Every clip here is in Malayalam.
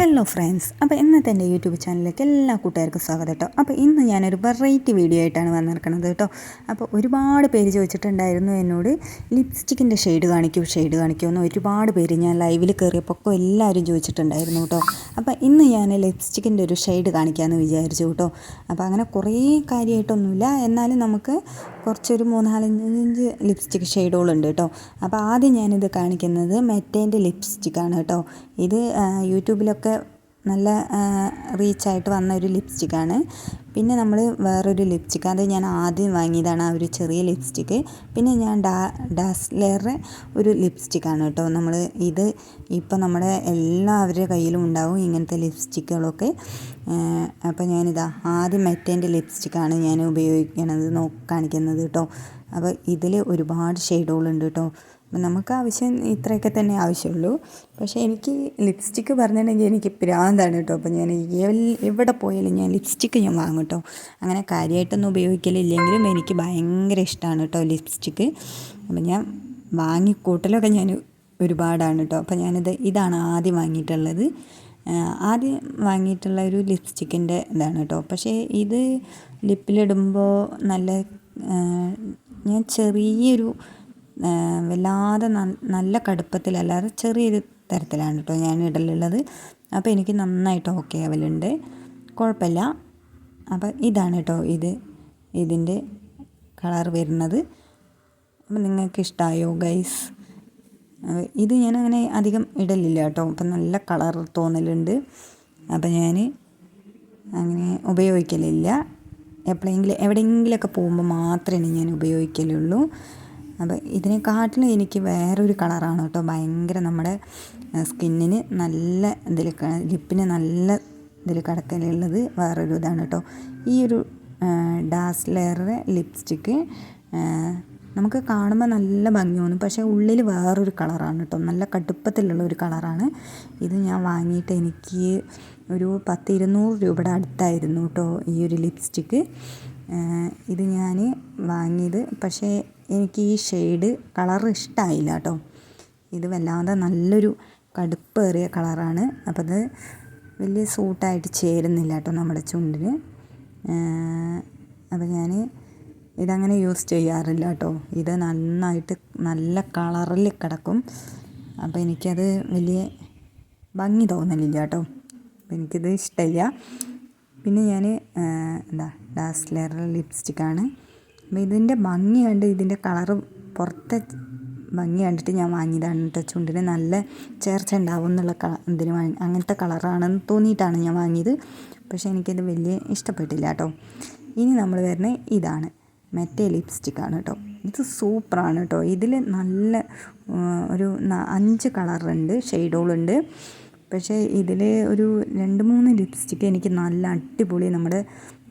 ഹലോ ഫ്രണ്ട്സ് അപ്പോൾ ഇന്നത്തെ എന്റെ യൂട്യൂബ് ചാനലിലേക്ക് എല്ലാ കൂട്ടുകാർക്കും സ്വാഗതം കേട്ടോ അപ്പോൾ ഇന്ന് ഞാനൊരു വെറൈറ്റി വീഡിയോ ആയിട്ടാണ് വന്നിരിക്കുന്നത് കേട്ടോ അപ്പോൾ ഒരുപാട് പേര് ചോദിച്ചിട്ടുണ്ടായിരുന്നു എന്നോട് ലിപ്സ്റ്റിക്കിന്റെ ഷെയ്ഡ് കാണിക്കൂ ഷെയ്ഡ് കാണിക്കൂ എന്ന് ഒരുപാട് പേര് ഞാൻ ലൈവിൽ കയറിയപ്പോൾ എല്ലാവരും ചോദിച്ചിട്ടുണ്ടായിരുന്നു കേട്ടോ അപ്പോൾ ഇന്ന് ഞാൻ ലിപ്സ്റ്റിക്കിന്റെ ഒരു ഷെയ്ഡ് കാണിക്കാമെന്ന് വിചാരിച്ചു കേട്ടോ അപ്പോൾ അങ്ങനെ കുറേ കാര്യമായിട്ടൊന്നുമില്ല എന്നാലും നമുക്ക് കുറച്ചൊരു മൂന്നാലഞ്ച് ലിപ്സ്റ്റിക് ഷെയ്ഡുകളുണ്ട് കേട്ടോ. അപ്പോൾ ആദ്യം ഞാനിത് കാണിക്കുന്നത് മെറ്റേന്റെ ലിപ്സ്റ്റിക്കാണ് കേട്ടോ. ഇത് യൂട്യൂബിലൊക്കെ നല്ല റീച്ചായിട്ട് വന്ന ഒരു ലിപ്സ്റ്റിക്കാണ് പിന്നെ നമ്മൾ വേറൊരു ലിപ്സ്റ്റിക്ക് അത് ഞാൻ ആദ്യം വാങ്ങിയതാണ് ആ ഒരു ചെറിയ ലിപ്സ്റ്റിക്ക് പിന്നെ ഞാൻ ഡാ ഡാസ്ലെയറുടെ ഒരു ലിപ്സ്റ്റിക്കാണ് കേട്ടോ. നമ്മൾ ഇത് ഇപ്പോൾ നമ്മുടെ എല്ലാവരുടെ കയ്യിലും ഉണ്ടാവും ഇങ്ങനത്തെ ലിപ്സ്റ്റിക്കുകളൊക്കെ അപ്പോൾ ഞാനിതാ ആദ്യം മെറ്റേന്റെ ലിപ്സ്റ്റിക്കാണ് ഞാൻ ഉപയോഗിക്കണത് നോ കാണിക്കുന്നത് കേട്ടോ. അപ്പോൾ ഇതിൽ ഒരുപാട് ഷെയ്ഡുകളുണ്ട് കേട്ടോ. നമുക്ക് ആവശ്യം ഇത്രയൊക്കെ തന്നെ ആവശ്യമുള്ളൂ. പക്ഷേ എനിക്ക് ലിപ്സ്റ്റിക്ക് പറഞ്ഞിട്ടുണ്ടെങ്കിൽ എനിക്ക് പ്രാന്താണ് കേട്ടോ. അപ്പോൾ ഞാൻ എവിടെ പോയാലും ഞാൻ ലിപ്സ്റ്റിക്ക് ഞാൻ വാങ്ങും കേട്ടോ. അങ്ങനെ കാര്യമായിട്ടൊന്നും ഉപയോഗിക്കലില്ലെങ്കിലും എനിക്ക് ഭയങ്കര ഇഷ്ടമാണ് കേട്ടോ ലിപ്സ്റ്റിക്ക് അപ്പം ഞാൻ വാങ്ങിക്കൂട്ടലൊക്കെ ഞാൻ ഒരുപാടാണ് കേട്ടോ. അപ്പോൾ ഞാനിത് ഇതാണ് ആദ്യം വാങ്ങിയിട്ടുള്ളത്. ആദ്യം വാങ്ങിയിട്ടുള്ള ഒരു ലിപ്സ്റ്റിക്കിന്റെ ഇതാണ് കേട്ടോ. പക്ഷേ ഇത് ലിപ്പിലിടുമ്പോൾ നല്ല ഞാൻ ചെറിയൊരു വല്ലാതെ നല്ല കടുപ്പത്തിലല്ലാതെ ചെറിയൊരു തരത്തിലാണ് കേട്ടോ ഞാൻ ഇടലുള്ളത്. അപ്പോൾ എനിക്ക് നന്നായിട്ട് ഓക്കെ ആവലുണ്ട്. കുഴപ്പമില്ല. അപ്പോൾ ഇതാണ് കേട്ടോ ഇത് ഇതിന്റെ കളർ വരുന്നത്. അപ്പം നിങ്ങൾക്ക് ഇഷ്ടമായോ ഗൈസ് ഇത് ഞാൻ അങ്ങനെ അധികം ഇടലില്ല കേട്ടോ. അപ്പം നല്ല കളർ തോന്നലുണ്ട്. അപ്പം ഞാൻ അങ്ങനെ ഉപയോഗിക്കലില്ല. എപ്പോഴെങ്കിലും എവിടെയെങ്കിലുമൊക്കെ പോകുമ്പോൾ മാത്രമേ ഞാൻ ഉപയോഗിക്കലുള്ളൂ. അപ്പോൾ ഇതിനെക്കാട്ടിലും എനിക്ക് വേറൊരു കളറാണ് കേട്ടോ ഭയങ്കര നമ്മുടെ സ്കിന്നിന് നല്ല ഇതിൽ ലിപ്പിന് നല്ല ഇതിൽ കടക്കലുള്ളത് വേറൊരു ഇതാണ് കേട്ടോ. ഈ ഒരു ഡാസ് ലെയറിലെ ലിപ്സ്റ്റിക്ക് നമുക്ക് കാണുമ്പോൾ നല്ല ഭംഗി തോന്നും. പക്ഷേ ഉള്ളിൽ വേറൊരു കളറാണ് കേട്ടോ. നല്ല കടുപ്പത്തിലുള്ള ഒരു കളറാണ്. ഇത് ഞാൻ വാങ്ങിയിട്ട് എനിക്ക് ഒരു പത്ത് ഇരുന്നൂറ് രൂപയുടെ അടുത്തായിരുന്നു കേട്ടോ ഈ ഒരു ലിപ്സ്റ്റിക്ക് ഇത് ഞാൻ വാങ്ങിയത്. പക്ഷേ എനിക്ക് ഈ ഷെയ്ഡ് കളർ ഇഷ്ടമായില്ല കേട്ടോ ഇത് വല്ലാതെ നല്ലൊരു കടുപ്പേറിയ കളറാണ്. അപ്പോൾ അത് വലിയ സൂട്ടായിട്ട് ചേരുന്നില്ല കേട്ടോ നമ്മുടെ ചുണ്ടിന്. അപ്പോൾ ഞാൻ ഇതങ്ങനെ യൂസ് ചെയ്യാറില്ല കേട്ടോ ഇത് നന്നായിട്ട് നല്ല കളറിൽ കിടക്കും. അപ്പോൾ എനിക്കത് വലിയ ഭംഗി തോന്നലില്ല കേട്ടോ എനിക്കിത് ഇഷ്ടമില്ല പിന്നെ ഞാൻ എന്താ ഡാസ്ലെയർ ലിപ്സ്റ്റിക്കാണ്. ഇതിന്റെ ഭംഗി കണ്ട് ഇതിന്റെ കളറ് പുറത്തെ ഭംഗി കണ്ടിട്ട് ഞാൻ വാങ്ങിയതാണ് കേട്ടോ ചുണ്ടിന് നല്ല ചേർച്ച ഉണ്ടാവും എന്നുള്ള കള ഇതിന് വാങ്ങി അങ്ങനത്തെ കളറാണെന്ന് തോന്നിയിട്ടാണ് ഞാൻ വാങ്ങിയത്. പക്ഷേ എനിക്കത് വലിയ ഇഷ്ടപ്പെട്ടില്ല കേട്ടോ ഇനി നമ്മൾ വരുന്നത് ഇതാണ്. മെറ്റേ ലിപ്സ്റ്റിക്കാണ് കേട്ടോ ഇത് സൂപ്പറാണ് കേട്ടോ ഇതിൽ നല്ല ഒരു അഞ്ച് കളറുണ്ട് ഷെയ്ഡുകളുണ്ട് പക്ഷേ ഇതിൽ ഒരു രണ്ട് മൂന്ന് ലിപ്സ്റ്റിക്ക് എനിക്ക് നല്ല അടിപൊളി നമ്മുടെ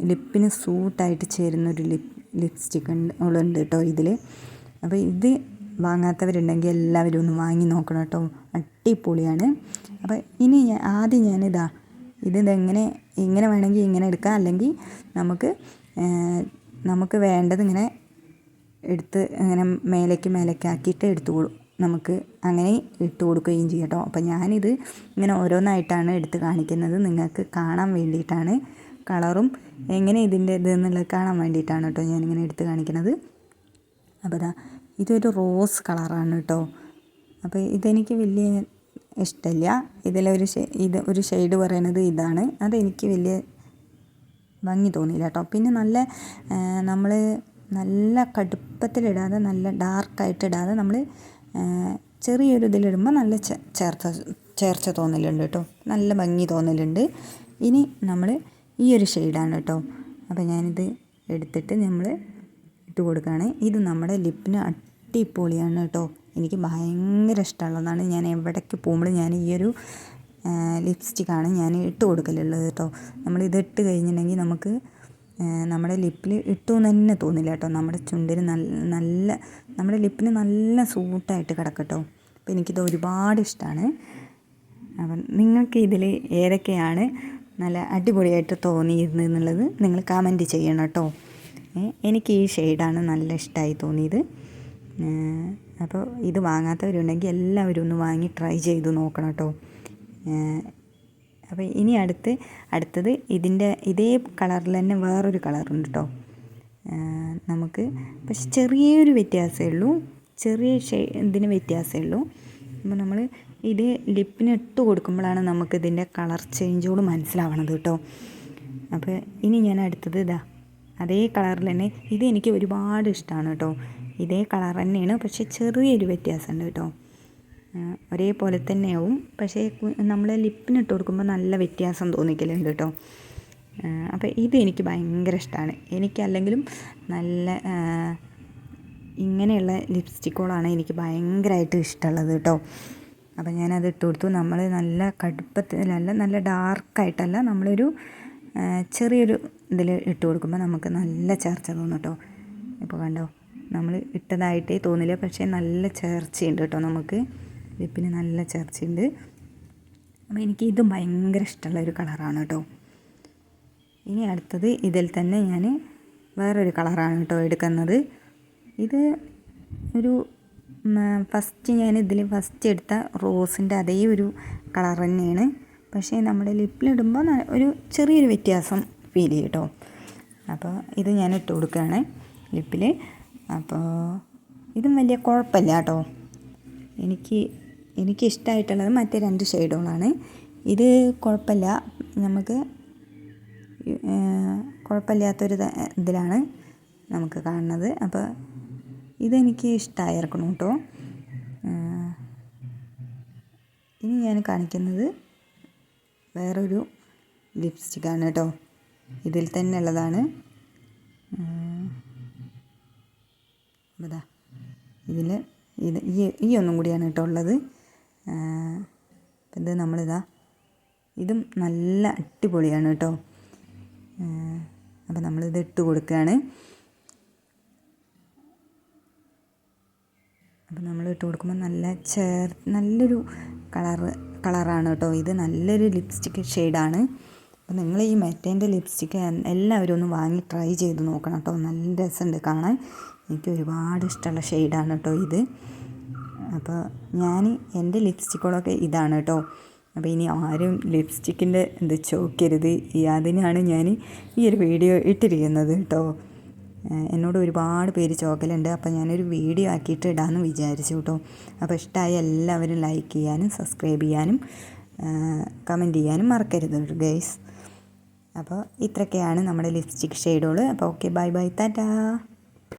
ലിപ്പിന് സൂട്ടായിട്ട് ചേരുന്ന ഒരു ലിപ് ലിപ്സ്റ്റിക്ക് ഉണ്ട് കേട്ടോ ഇതിൽ അപ്പോൾ ഇത് വാങ്ങാത്തവരുണ്ടെങ്കിൽ എല്ലാവരും ഒന്ന് വാങ്ങി നോക്കണം കേട്ടോ. അടിപൊളിയാണ്. അപ്പോൾ ഇനി ഞാൻ ആദ്യം ഞാനിതാ ഇത് ഇതെങ്ങനെ ഇങ്ങനെ വേണമെങ്കിൽ ഇങ്ങനെ എടുക്കാം. അല്ലെങ്കിൽ നമുക്ക് നമുക്ക് വേണ്ടത് ഇങ്ങനെ എടുത്ത് ഇങ്ങനെ മേലേക്ക് മേലേക്ക് എടുത്ത് കൊടു നമുക്ക് അങ്ങനെ ഇട്ട് കൊടുക്കുകയും ചെയ്യട്ടോ കേട്ടോ. അപ്പോൾ ഞാനിത് ഇങ്ങനെ ഓരോന്നായിട്ടാണ് എടുത്ത് കാണിക്കുന്നത്. നിങ്ങൾക്ക് കാണാൻ വേണ്ടിയിട്ടാണ്. കളറും എങ്ങനെ ഇതിന്റെ ഇത് എന്നുള്ളത് കാണാൻ വേണ്ടിയിട്ടാണ് കേട്ടോ ഞാനിങ്ങനെ എടുത്ത് കാണിക്കുന്നത്. അപ്പോൾ ദാ ഇതൊരു റോസ് കളറാണ് കേട്ടോ. അപ്പോൾ ഇതെനിക്ക് വലിയ ഇഷ്ടമില്ല. ഇതിലൊരു ഇത് ഒരു ഷെയ്ഡ് പറയുന്നത് ഇതാണ്. അതെനിക്ക് വലിയ ഭംഗി തോന്നിയില്ല കേട്ടോ. പിന്നെ നല്ല നമ്മൾ നല്ല കടുപ്പത്തിലിടാതെ നല്ല ഡാർക്കായിട്ട് ഇടാതെ നമ്മൾ ചെറിയൊരു ഇതിലിടുമ്പോൾ നല്ല ചേർച്ച ചേർച്ച തോന്നലുണ്ട് കേട്ടോ. നല്ല ഭംഗി തോന്നലുണ്ട്. ഇനി നമ്മൾ ഈ ഒരു ഷെയ്ഡാണ് കേട്ടോ. അപ്പോൾ ഞാനിത് എടുത്തിട്ട് നമ്മൾ ഇട്ട് കൊടുക്കുകയാണ്. ഇത് നമ്മുടെ ലിപ്പിന് അടിപൊളിയാണ് കേട്ടോ. എനിക്ക് ഭയങ്കര ഇഷ്ടമുള്ളതാണ്. ഞാൻ എവിടേക്ക് പോകുമ്പോഴും ഞാൻ ഈ ഒരു ലിപ്സ്റ്റിക്കാണ് ഞാൻ ഇട്ട് കൊടുക്കലുള്ളത് കേട്ടോ. നമ്മൾ ഇത് ഇട്ട് കഴിഞ്ഞിട്ടുണ്ടെങ്കിൽ നമുക്ക് നമ്മുടെ ലിപ്പിൽ ഇട്ടു എന്ന് തന്നെ തോന്നില്ല കേട്ടോ. നമ്മുടെ ചുണ്ടിന് നല്ല നല്ല നമ്മുടെ ലിപ്പിന് നല്ല സൂട്ടായിട്ട് കിടക്കട്ടോ അപ്പോൾ എനിക്കിത് ഒരുപാട് ഇഷ്ടമാണ്. അപ്പം നിങ്ങൾക്ക് ഇതിൽ ഏതൊക്കെയാണ് നല്ല അടിപൊളിയായിട്ട് തോന്നിയിരുന്നു എന്നുള്ളത് നിങ്ങൾ കമന്റ് ചെയ്യണം കേട്ടോ. എനിക്ക് ഈ ഷെയ്ഡാണ് നല്ല ഇഷ്ടമായി തോന്നിയത്. അപ്പോൾ ഇത് വാങ്ങാത്തവരുണ്ടെങ്കിൽ എല്ലാവരും ഒന്ന് വാങ്ങി ട്രൈ ചെയ്ത് നോക്കണം കേട്ടോ. അപ്പോൾ ഇനി അടുത്ത് അടുത്തത് ഇതിന്റെ ഇതേ കളറിൽ തന്നെ വേറൊരു കളറുണ്ട് കേട്ടോ. നമുക്ക് പക്ഷെ ചെറിയൊരു വ്യത്യാസമേ ഉള്ളൂ. ചെറിയ ഷേ ഇതിന് വ്യത്യാസമേ ഉള്ളൂ. അപ്പോൾ നമ്മൾ ഇത് ലിപ്പിന് ഇട്ട് കൊടുക്കുമ്പോഴാണ് നമുക്ക് ഇതിന്റെ കളർ ചേഞ്ചോട് മനസ്സിലാവണത് കേട്ടോ. അപ്പോൾ ഇനി ഞാൻ അടുത്തത് ഇതാ അതേ കളറിൽ തന്നെ ഇത് എനിക്ക് ഒരുപാട് ഇഷ്ടമാണ് കേട്ടോ. ഇതേ കളർ തന്നെയാണ് പക്ഷേ ചെറിയൊരു വ്യത്യാസമുണ്ട് കേട്ടോ. ഒരേപോലെ തന്നെയാവും പക്ഷേ നമ്മൾ ലിപ്പിനിട്ട് കൊടുക്കുമ്പോൾ നല്ല വ്യത്യാസം തോന്നിക്കലുണ്ട് കേട്ടോ. അപ്പോൾ ഇത് എനിക്ക് ഭയങ്കര ഇഷ്ടമാണ്. എനിക്കല്ലെങ്കിലും നല്ല ഇങ്ങനെയുള്ള ലിപ്സ്റ്റിക്കുകളാണ് എനിക്ക് ഭയങ്കരമായിട്ട് ഇഷ്ടമുള്ളത് കേട്ടോ. അപ്പോൾ ഞാനത് ഇട്ട് കൊടുത്തു. നമ്മൾ നല്ല കടുപ്പത്തിലല്ല നല്ല ഡാർക്കായിട്ടല്ല നമ്മളൊരു ചെറിയൊരു ഇതിൽ ഇട്ട് കൊടുക്കുമ്പോൾ നമുക്ക് നല്ല ചേർച്ച തോന്നും കേട്ടോ. ഇപ്പോൾ കണ്ടോ? നമ്മൾ ഇട്ടതായിട്ടേ തോന്നില്ല പക്ഷേ നല്ല ചേർച്ചയുണ്ട് കേട്ടോ നമുക്ക്. ലിപ്പിന് നല്ല ചേർച്ചയുണ്ട്. അപ്പോൾ എനിക്ക് ഇത് ഭയങ്കര ഇഷ്ടമുള്ള ഒരു കളറാണ് കേട്ടോ. ഇനി അടുത്തത് ഇതിൽ തന്നെ ഞാൻ വേറൊരു കളറാണ് കേട്ടോ എടുക്കുന്നത്. ഇത് ഒരു ഫസ്റ്റ് ഞാൻ ഇതിൽ ഫസ്റ്റ് എടുത്ത റോസിന്റെ അതേ ഒരു കളർ തന്നെയാണ്. പക്ഷേ നമ്മുടെ ലിപ്പിലിടുമ്പോൾ ഒരു ചെറിയൊരു വ്യത്യാസം ഫീൽ ചെയ്യും കേട്ടോ അപ്പോൾ ഇത് ഞാൻ ഇട്ട് കൊടുക്കുകയാണ് ലിപ്പിൽ അപ്പോൾ ഇതും വലിയ കുഴപ്പമില്ല കേട്ടോ എനിക്ക് എനിക്ക് ഇഷ്ടമായിട്ടുള്ളത് മറ്റേ രണ്ട് ഷെയ്ഡുകളാണ് ഇത് കുഴപ്പമില്ല. നമുക്ക് കുഴപ്പമില്ലാത്തൊരു ഇതിലാണ് നമുക്ക് കാണുന്നത്. അപ്പോൾ ഇതെനിക്ക് ഇഷ്ടമായിരിക്കണം കേട്ടോ. ഇനി ഞാൻ കാണിക്കുന്നത് വേറൊരു ലിപ്സ്റ്റിക്കാണ് കേട്ടോ. ഇതിൽ തന്നെ ഉള്ളതാണ്. ഇതാ ഇതിൽ ഇത് ഈ ഈ ഒന്നും കൂടിയാണ് കേട്ടോ ഉള്ളത്. ഇത് നമ്മളിതാ ഇതും നല്ല അടിപൊളിയാണ് കേട്ടോ. അപ്പോൾ നമ്മളിത് ഇട്ട് കൊടുക്കുകയാണ്. അപ്പോൾ നമ്മൾ ഇട്ട് കൊടുക്കുമ്പോൾ നല്ല ചേർ നല്ലൊരു കളറ് കളറാണ് കേട്ടോ ഇത്. നല്ലൊരു ലിപ്സ്റ്റിക്ക് ഷെയ്ഡാണ്. അപ്പോൾ നിങ്ങൾ ഈ മെറ്റേന്റെ ലിപ്സ്റ്റിക്ക് എല്ലാവരും ഒന്ന് വാങ്ങി ട്രൈ ചെയ്ത് നോക്കണം കേട്ടോ. നല്ല രസമുണ്ട് കാണാൻ. എനിക്ക് ഒരുപാട് ഇഷ്ടമുള്ള ഷെയ്ഡാണ് കേട്ടോ ഇത്. അപ്പോൾ ഞാൻ എന്റെ ലിപ്സ്റ്റിക്കുകളൊക്കെ ഇതാണ് കേട്ടോ. അപ്പോൾ ഇനി ആരും ലിപ്സ്റ്റിക്കിന്റെ ഇത് ചോക്കരുത്. അതിനാണ് ഞാൻ ഈ ഒരു വീഡിയോ ഇട്ടിരിക്കുന്നത് കേട്ടോ. എന്നോട് ഒരുപാട് പേര് ചോക്കലുണ്ട് അപ്പോൾ ഞാനൊരു വീഡിയോ ആക്കിയിട്ട് ഇടാമെന്ന് വിചാരിച്ചു കേട്ടോ അപ്പോൾ ഇഷ്ടമായ എല്ലാവരും ലൈക്ക് ചെയ്യാനും സബ്സ്ക്രൈബ് ചെയ്യാനും കമന്റ് ചെയ്യാനും മറക്കരുത് ഗൈസ് അപ്പോൾ ഇത്രയൊക്കെയാണ് നമ്മുടെ ലിപ്സ്റ്റിക് ഷെയ്ഡുകൾ അപ്പോൾ ഓക്കെ ബൈ ബൈ ടാറ്റാ.